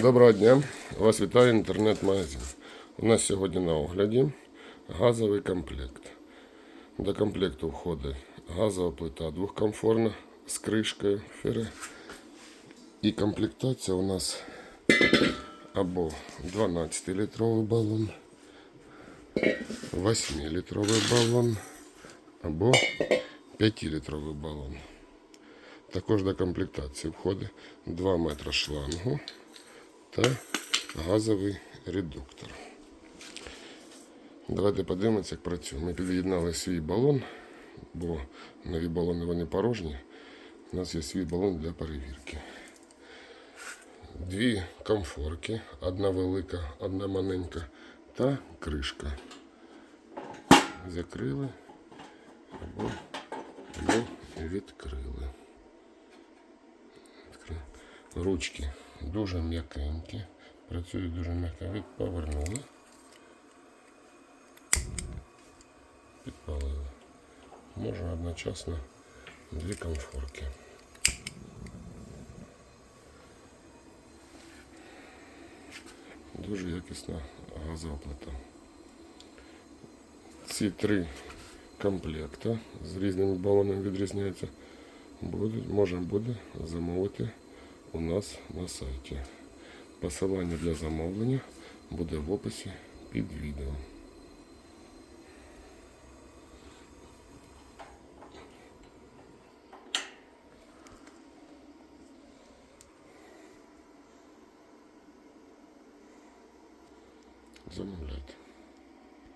Доброго дня! Вас вітає інтернет-магазин. У нас сьогодні на огляді газовий комплект. До комплекту входить газова плита двохкомфорна з кришкою фіре. І комплектація у нас або 12-літровий балон, 8-літровий балон, або 5-літровий балон. Також до комплектації входить 2 метри шлангу та газовий редуктор. Давайте подивимося, як працює. Ми під'єднали свій балон, бо нові балони вони порожні. У нас є свій балон для перевірки. Дві комфорки, одна велика, одна маленька та кришка. Закрили або. Відкрили. Ручки дуже м'якенькі, працюють дуже м'яко. Від повернули. Підпалили. Можна одночасно дві комфорки. Дуже якісна газова плита. Ці три комплекти з різними балонами відрізняються. Буде, можна буде замовити у нас на сайті. Посилання для замовлення буде в описі під відео. Замовляйте.